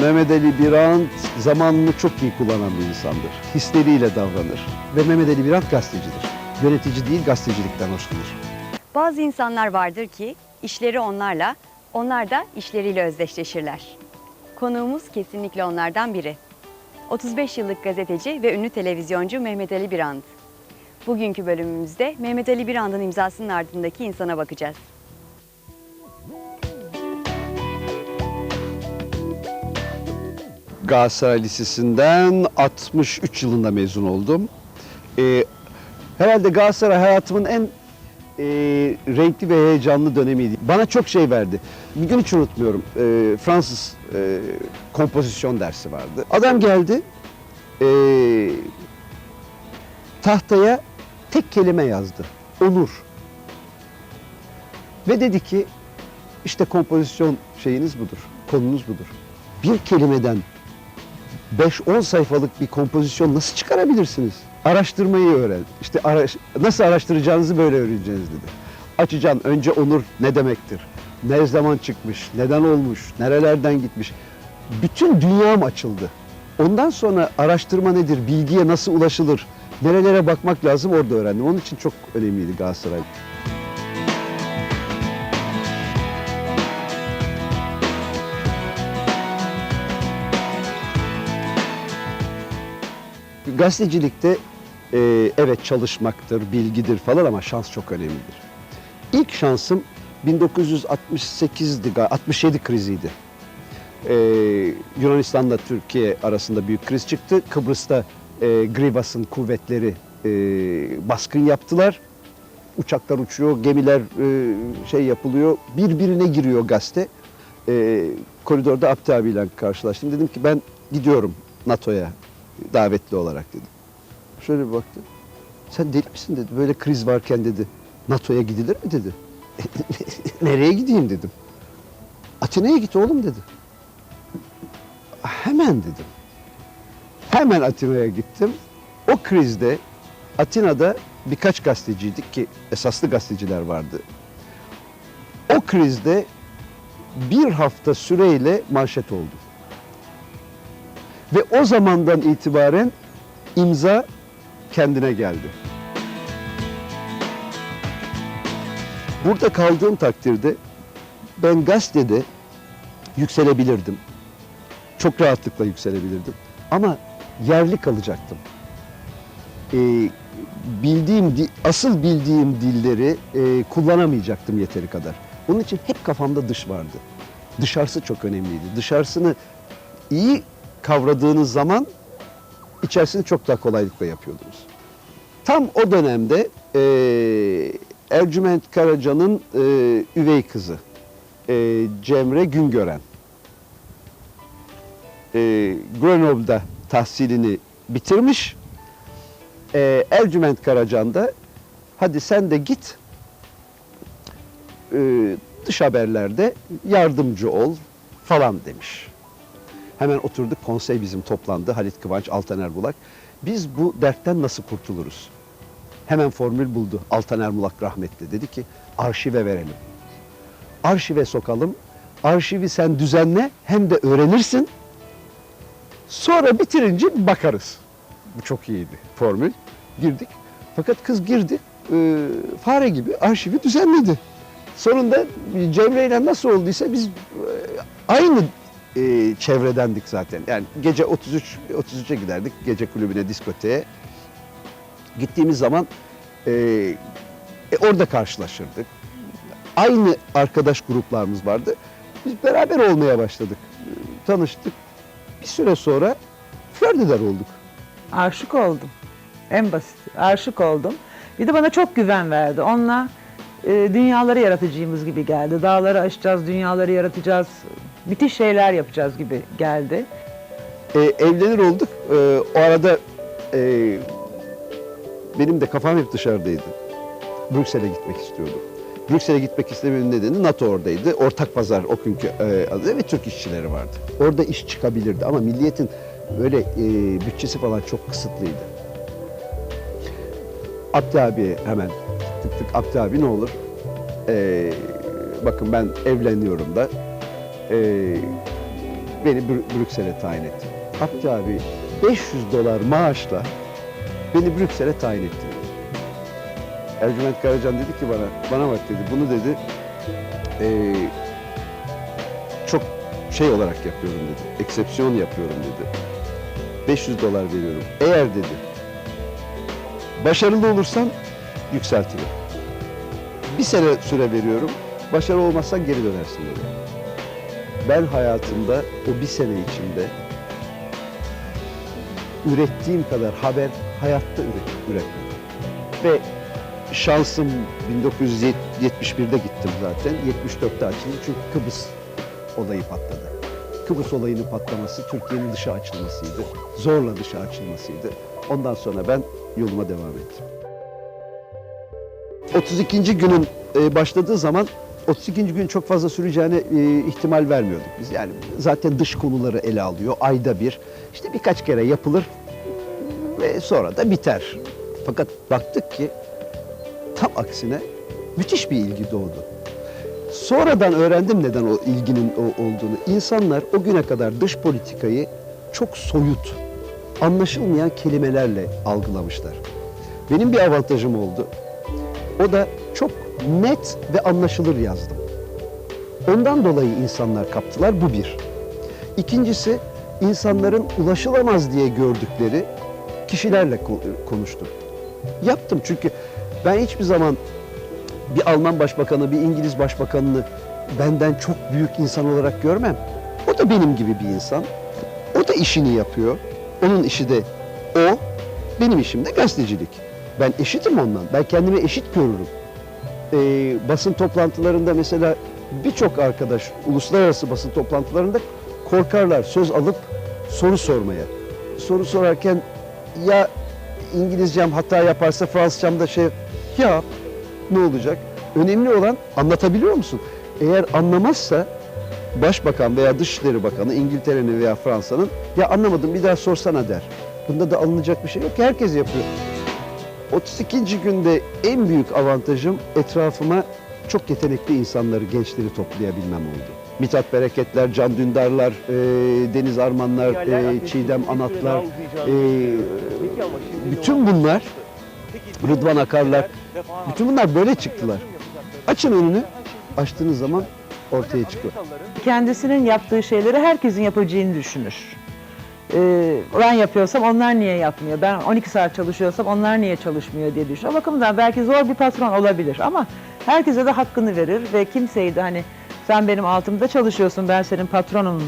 Mehmet Ali Birant zamanını çok iyi kullanan bir insandır. Hisleriyle davranır. Ve Mehmet Ali Birant gazetecidir. Yönetici değil gazetecilikten hoşlanır. Bazı insanlar vardır ki işleri onlarla, onlar da işleriyle özdeşleşirler. Konuğumuz kesinlikle onlardan biri. 35 yıllık gazeteci ve ünlü televizyoncu Mehmet Ali Birand. Bugünkü bölümümüzde Mehmet Ali Birand'ın imzasının ardındaki insana bakacağız. Galatasaray Lisesi'nden 63 yılında mezun oldum. Ee, herhalde Galatasaray hayatımın en e, renkli ve heyecanlı dönemiydi. Bana çok şey verdi. Bir gün hiç unutmuyorum. Ee, Fransız e, kompozisyon dersi vardı. Adam geldi. e, tahtaya tek kelime yazdı. Onur. Ve dedi ki işte kompozisyon şeyiniz budur. Konunuz budur. Bir kelimeden 5-10 sayfalık bir kompozisyon nasıl çıkarabilirsiniz? Araştırmayı öğren. İşte araş- nasıl araştıracağınızı böyle öğreneceğiz dedi. Açacaksın önce onur ne demektir? Ne zaman çıkmış? Neden olmuş? Nerelerden gitmiş? Bütün dünyam açıldı. Ondan sonra araştırma nedir? Bilgiye nasıl ulaşılır? Nerelere bakmak lazım orada öğrendim. Onun için çok önemliydi Galatasaray. Gazetecilikte e, evet çalışmaktır, bilgidir falan ama şans çok önemlidir. İlk şansım 1968'di, gal- 67 kriziydi. E, Yunanistan'la Türkiye arasında büyük kriz çıktı. Kıbrıs'ta e, Grivas'ın kuvvetleri e, baskın yaptılar. Uçaklar uçuyor, gemiler e, şey yapılıyor, birbirine giriyor gazete. E, koridorda Abdi abiyle karşılaştım. Dedim ki ben gidiyorum NATO'ya davetli olarak dedim. Şöyle bir baktı. Sen deli misin dedi. Böyle kriz varken dedi. NATO'ya gidilir mi dedi. Nereye gideyim dedim. Atina'ya git oğlum dedi. Hemen dedim. Hemen Atina'ya gittim. O krizde Atina'da birkaç gazeteciydik ki esaslı gazeteciler vardı. O krizde bir hafta süreyle manşet oldu. Ve o zamandan itibaren imza kendine geldi. Burada kaldığım takdirde ben gazetede yükselebilirdim. Çok rahatlıkla yükselebilirdim. Ama yerli kalacaktım. Ee, bildiğim, di- asıl bildiğim dilleri e, kullanamayacaktım yeteri kadar. Onun için hep kafamda dış vardı. Dışarısı çok önemliydi. Dışarısını iyi kavradığınız zaman içerisini çok daha kolaylıkla yapıyordunuz. Tam o dönemde e, Ercüment Karaca'nın e, üvey kızı e, Cemre Güngören e, Grenoble'da tahsilini bitirmiş. E, Ercüment Karacan hadi sen de git e, dış haberlerde yardımcı ol falan demiş. Hemen oturduk konsey bizim toplandı. Halit Kıvanç, Altan Erbulak. Biz bu dertten nasıl kurtuluruz? Hemen formül buldu Altan Erbulak rahmetli. Dedi ki arşive verelim. Arşive sokalım. Arşivi sen düzenle hem de öğrenirsin. Sonra bitirince bakarız. Bu çok iyiydi formül. Girdik. Fakat kız girdi. e, fare gibi arşivi düzenledi. Sonunda Cemre ile nasıl olduysa biz e, aynı e, çevredendik zaten. Yani gece 33 33'e giderdik gece kulübüne, diskoteye. Gittiğimiz zaman e, e, orada karşılaşırdık. Aynı arkadaş gruplarımız vardı. Biz beraber olmaya başladık. E, Tanıştık. Bir süre sonra flörtüler olduk. Aşık oldum. En basit. Aşık oldum. Bir de bana çok güven verdi. Onunla e, dünyaları yaratıcıyımız gibi geldi. Dağları aşacağız, dünyaları yaratacağız. Müthiş şeyler yapacağız gibi geldi. E, evlenir olduk. E, o arada e, benim de kafam hep dışarıdaydı. Brüksel'e gitmek istiyordum. Brüksel'e gitmek istememin nedeni NATO oradaydı. Ortak pazar o günkü e, adı ve Türk işçileri vardı. Orada iş çıkabilirdi ama milliyetin böyle e, bütçesi falan çok kısıtlıydı. Abdi abi hemen tık tık Abdi abi ne olur? E, bakın ben evleniyorum da e, beni Brü- Brüksel'e tayin etti. Abdi abi 500 dolar maaşla beni Brüksel'e tayin etti. Ercüment Karacan dedi ki bana, bana bak dedi, bunu dedi eee, çok şey olarak yapıyorum dedi, eksepsiyon yapıyorum dedi. 500 dolar veriyorum. Eğer dedi, başarılı olursan yükseltirim. Bir sene süre veriyorum, başarılı olmazsan geri dönersin dedi. Ben hayatımda o bir sene içinde ürettiğim kadar haber hayatta üret, üretmedim. Ve şansım 1971'de gittim zaten. 74'te açıldı çünkü Kıbrıs olayı patladı. Kıbrıs olayının patlaması Türkiye'nin dışa açılmasıydı. Zorla dışa açılmasıydı. Ondan sonra ben yoluma devam ettim. 32. günün e, başladığı zaman 32. gün çok fazla süreceğine e, ihtimal vermiyorduk biz. Yani zaten dış konuları ele alıyor ayda bir. İşte birkaç kere yapılır ve sonra da biter. Fakat baktık ki tam aksine müthiş bir ilgi doğdu. Sonradan öğrendim neden o ilginin o olduğunu. İnsanlar o güne kadar dış politikayı çok soyut, anlaşılmayan kelimelerle algılamışlar. Benim bir avantajım oldu. O da net ve anlaşılır yazdım. Ondan dolayı insanlar kaptılar. Bu bir. İkincisi insanların ulaşılamaz diye gördükleri kişilerle ko- konuştum. Yaptım çünkü ben hiçbir zaman bir Alman başbakanı, bir İngiliz başbakanını benden çok büyük insan olarak görmem. O da benim gibi bir insan. O da işini yapıyor. Onun işi de o. Benim işim de gazetecilik. Ben eşitim ondan. Ben kendimi eşit görürüm. Ee, basın toplantılarında mesela birçok arkadaş uluslararası basın toplantılarında korkarlar söz alıp soru sormaya. Soru sorarken ya İngilizcem hata yaparsa Fransızcam da şey yap ne olacak? Önemli olan anlatabiliyor musun? Eğer anlamazsa Başbakan veya Dışişleri Bakanı İngiltere'nin veya Fransa'nın ya anlamadım bir daha sorsana der. Bunda da alınacak bir şey yok ki herkes yapıyor. 32. günde en büyük avantajım etrafıma çok yetenekli insanları, gençleri toplayabilmem oldu. Mithat Bereketler, Can Dündarlar, e, Deniz Armanlar, e, Çiğdem Anatlar, e, bütün bunlar, Rıdvan Akarlar, bütün bunlar böyle çıktılar. Açın önünü, açtığınız zaman ortaya çıkıyor. Kendisinin yaptığı şeyleri herkesin yapacağını düşünür. Ee, ben yapıyorsam onlar niye yapmıyor? Ben 12 saat çalışıyorsam onlar niye çalışmıyor diye düşünür. O bakımdan belki zor bir patron olabilir ama herkese de hakkını verir ve kimseyi de hani sen benim altımda çalışıyorsun ben senin patronum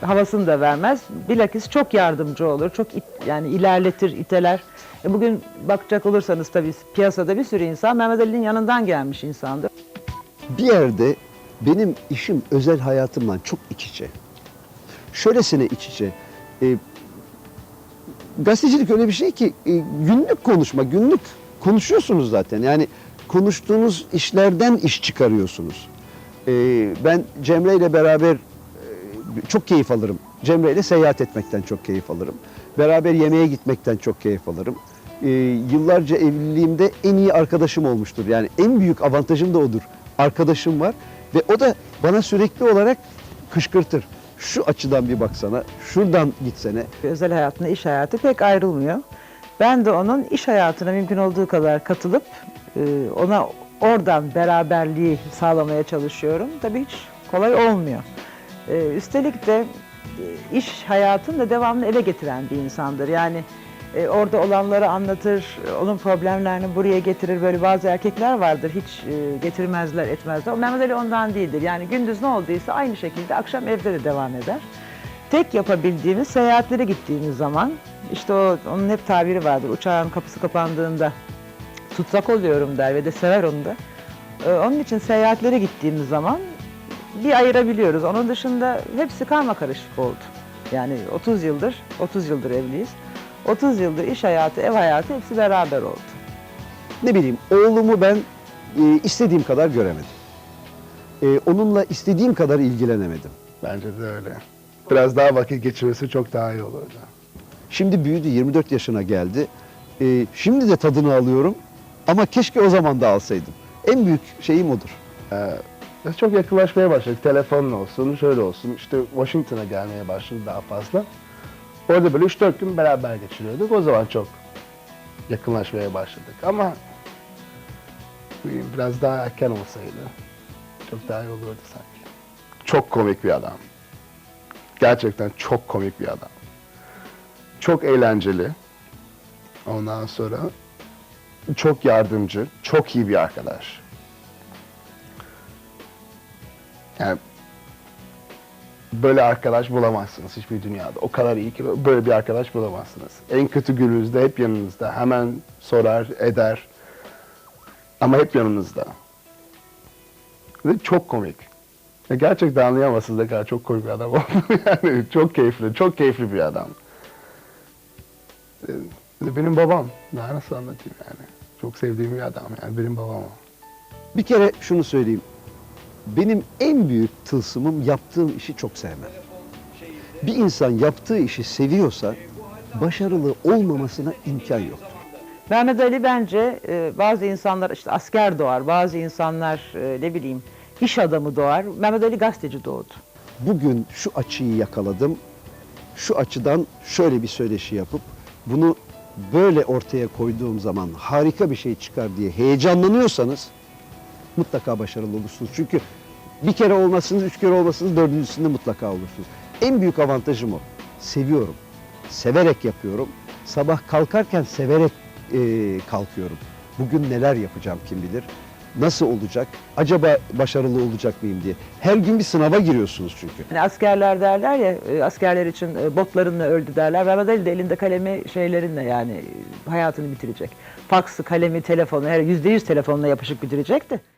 havasını da vermez. Bilakis çok yardımcı olur. Çok it- yani ilerletir, iteler. E bugün bakacak olursanız tabii piyasada bir sürü insan Mehmet Ali'nin yanından gelmiş insandır. bir yerde benim işim özel hayatımla çok iç içe. Şöylesine iç içe. E, gazetecilik öyle bir şey ki e, günlük konuşma, günlük konuşuyorsunuz zaten. Yani konuştuğunuz işlerden iş çıkarıyorsunuz. E, ben Cemre ile beraber e, çok keyif alırım. Cemre ile seyahat etmekten çok keyif alırım. Beraber yemeğe gitmekten çok keyif alırım. E, yıllarca evliliğimde en iyi arkadaşım olmuştur. Yani en büyük avantajım da odur. Arkadaşım var ve o da bana sürekli olarak kışkırtır. Şu açıdan bir baksana, şuradan gitsene. özel hayatına iş hayatı pek ayrılmıyor. Ben de onun iş hayatına mümkün olduğu kadar katılıp e, ona oradan beraberliği sağlamaya çalışıyorum. Tabii hiç kolay olmuyor. E, Üstelik de e, iş hayatını da devamlı eve getiren bir insandır. Yani e, orada olanları anlatır, onun problemlerini buraya getirir. Böyle bazı erkekler vardır hiç e, getirmezler, etmezler. Mehmet Ali ondan değildir. Yani gündüz ne olduysa aynı şekilde akşam evde de devam eder. Tek yapabildiğimiz seyahatlere gittiğimiz zaman işte o onun hep tabiri vardır. Uçağın kapısı kapandığında tutsak oluyorum der ve de sever onu da. Ee, onun için seyahatlere gittiğimiz zaman bir ayırabiliyoruz. Onun dışında hepsi karma karışık oldu. Yani 30 yıldır, 30 yıldır evliyiz. 30 yıldır iş hayatı, ev hayatı hepsi beraber oldu. Ne bileyim oğlumu ben e, istediğim kadar göremedim. E, onunla istediğim kadar ilgilenemedim. Bence de öyle. Biraz daha vakit geçirmesi çok daha iyi olurdu. Şimdi büyüdü 24 yaşına geldi. E, şimdi de tadını alıyorum ama keşke o zaman da alsaydım. En büyük şeyim odur. Ee, çok yakınlaşmaya başladık. Telefonla olsun, şöyle olsun. İşte Washington'a gelmeye başladı daha fazla. Orada böyle 3-4 gün beraber geçiriyorduk. O zaman çok yakınlaşmaya başladık. Ama biraz daha erken olsaydı çok daha iyi olurdu sanki. Çok komik bir adam. Gerçekten çok komik bir adam. Çok eğlenceli. Ondan sonra çok yardımcı, çok iyi bir arkadaş. Yani böyle arkadaş bulamazsınız hiçbir dünyada. O kadar iyi ki böyle bir arkadaş bulamazsınız. En kötü gününüzde hep yanınızda. Hemen sorar, eder. Ama hep yanınızda. Ve çok komik. Ya gerçekten anlayamazsınız ne kadar çok komik bir adam. Yani çok keyifli, çok keyifli bir adam. Ee, Benim babam. Daha nasıl anlatayım yani. Çok sevdiğim bir adam yani. Benim babam o. Bir kere şunu söyleyeyim. Benim en büyük tılsımım yaptığım işi çok sevmem. Bir insan yaptığı işi seviyorsa başarılı olmamasına imkan yoktur. Mehmet Ali bence e, bazı insanlar işte asker doğar, bazı insanlar e, ne bileyim iş adamı doğar. Mehmet Ali gazeteci doğdu. Bugün şu açıyı yakaladım. Şu açıdan şöyle bir söyleşi yapıp bunu böyle ortaya koyduğum zaman harika bir şey çıkar diye heyecanlanıyorsanız mutlaka başarılı olursunuz. Çünkü bir kere olmazsınız, üç kere olmazsınız, dördüncüsünde mutlaka olursunuz. En büyük avantajım o. Seviyorum. Severek yapıyorum. Sabah kalkarken severek eee, kalkıyorum. Bugün neler yapacağım kim bilir. Nasıl olacak? Acaba başarılı olacak mıyım diye. Her gün bir sınava giriyorsunuz çünkü. Yani askerler derler ya, e, askerler için e, botlarınla öldü derler. Mehmet Ali de elinde kalemi şeylerinle yani e, hayatını bitirecek. Faksı, kalemi, telefonu, her yüzde yüz telefonla yapışık bitirecekti. Müzik